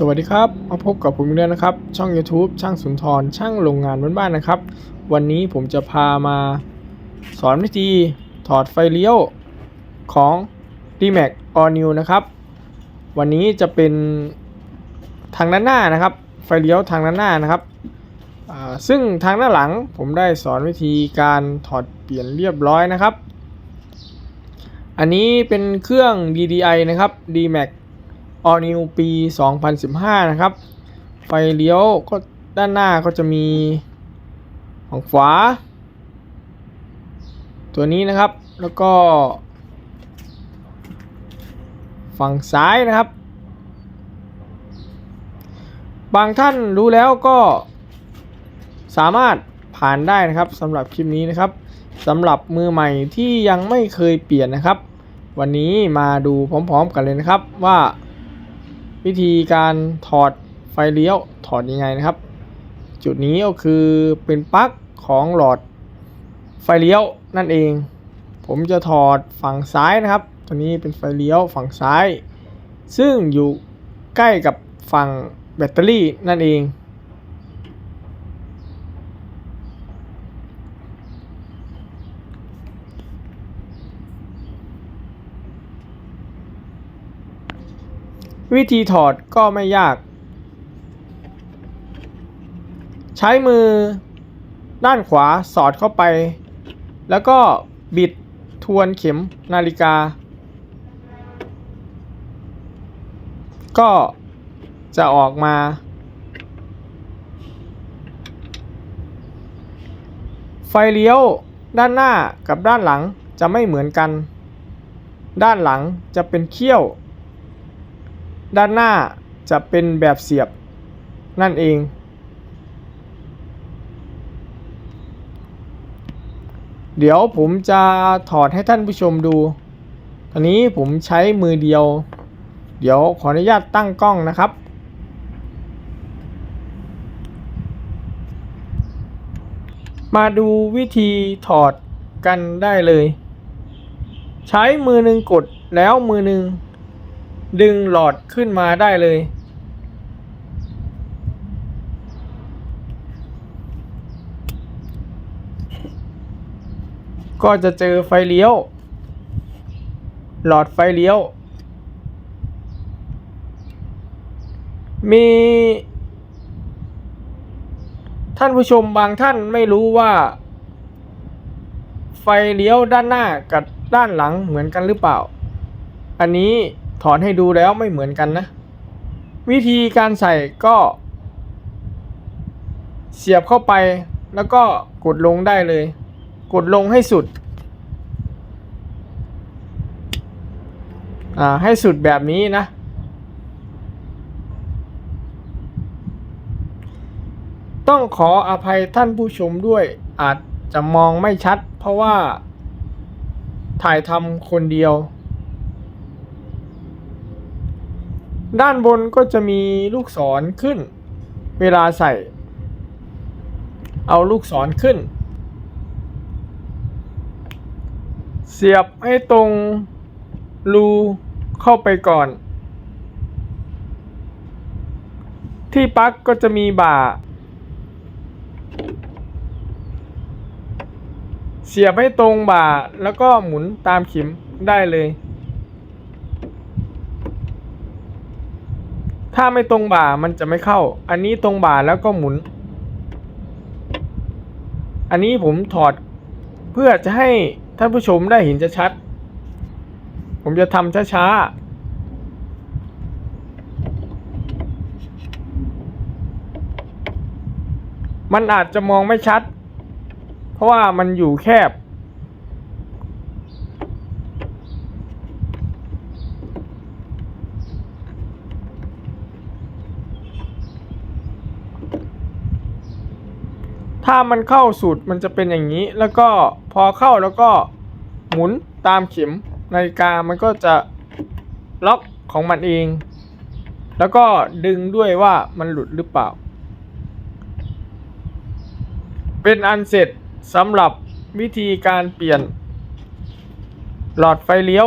สวัสดีครับ มาพบกับผมอีกแล้วนะครับ ช่อง YouTube ช่างสุนทร ช่างโรงงานบ้านๆนะครับ วันนี้ผมจะพามาสอนวิธีถอดไฟเลี้ยวของ D-Max All New นะครับ วันนี้จะเป็นทางด้านหน้านะครับ ไฟเลี้ยวทางด้านหน้านะครับ ซึ่งทางด้านหลังผมได้สอนวิธีการถอดเปลี่ยนเรียบร้อยนะครับ อันนี้เป็นเครื่อง DDI นะครับ D-Max All New ปี 2015 นะครับ ไฟเลี้ยวก็ด้านหน้าก็จะมีฝั่งขวา ตัวนี้นะครับแล้วก็ ฝั่งซ้ายนะครับ บางท่านรู้แล้วก็สามารถผ่านได้นะครับสำหรับคลิปนี้นะครับสำหรับมือใหม่ที่ยังไม่เคยเปลี่ยนนะครับ วันนี้มาดูพร้อมๆกันเลยนะครับว่า วิธีการถอดไฟเลี้ยวถอดยังไงนะครับ จุดนี้ก็คือเป็นปลั๊กของหลอดไฟเลี้ยวนั่นเอง ผมจะถอดฝั่งซ้ายนะครับ ตัวนี้เป็นไฟเลี้ยวฝั่งซ้าย ซึ่งอยู่ใกล้กับฝั่งแบตเตอรี่นั่นเอง วิธีถอดก็ไม่ยาก ใช้มือด้านขวาสอดเข้าไป แล้วก็บิดทวนเข็มนาฬิกา ก็จะออกมา ไฟเลี้ยวด้านหน้ากับด้านหลังจะไม่เหมือนกัน ด้านหลังจะเป็นเขี้ยว ด้านหน้าจะเป็นแบบเสียบนั่นเอง เดี๋ยวผมจะถอดให้ท่านผู้ชมดูตอนนี้ผมใช้มือเดียว เดี๋ยวขออนุญาตตั้งกล้องนะครับมาดูวิธีถอดกันได้เลย ใช้มือหนึ่งกดแล้วมือหนึ่ง ดึงหลอดขึ้นมาได้เลย ก็จะเจอไฟเลี้ยว หลอดไฟเลี้ยว มีท่านผู้ชมบางท่านไม่รู้ว่า ไฟเลี้ยวด้านหน้ากับด้านหลังเหมือนกันหรือเปล่า อันนี้ ถอนให้ดูแล้วไม่เหมือนกันนะ วิธีการใส่ก็ เสียบเข้าไปแล้วก็กดลงได้เลย กดลงให้สุด อ่า ให้สุดแบบนี้นะ ต้องขออภัยท่านผู้ชมด้วยอาจจะมองไม่ชัด เพราะว่าถ่ายทำคนเดียว ด้านบนก็จะมีลูกศรขึ้น เวลาใส่ เอาลูกศรขึ้น เสียบให้ตรงรูเข้าไปก่อน ที่ปลั๊กก็จะมีบ่า เสียบให้ตรงบ่าแล้วก็หมุนตามเข็มได้เลย ถ้าไม่ตรงบ่ามันจะไม่เข้า อันนี้ตรงบ่าแล้วก็หมุน อันนี้ผมถอดเพื่อจะให้ท่านผู้ชมได้เห็นจะชัดผมจะทำช้าๆมันอาจจะมองไม่ชัด เพราะว่ามันอยู่แคบ ถ้ามันเข้าสูตรมันจะเป็นอย่างนี้ แล้วก็พอเข้าแล้วก็หมุนตามเข็มนาฬิกามันก็จะล็อกของมันเอง แล้วก็ดึงด้วยว่ามันหลุดหรือเปล่า เป็นอันเสร็จสำหรับวิธีการเปลี่ยน หลอดไฟเลี้ยว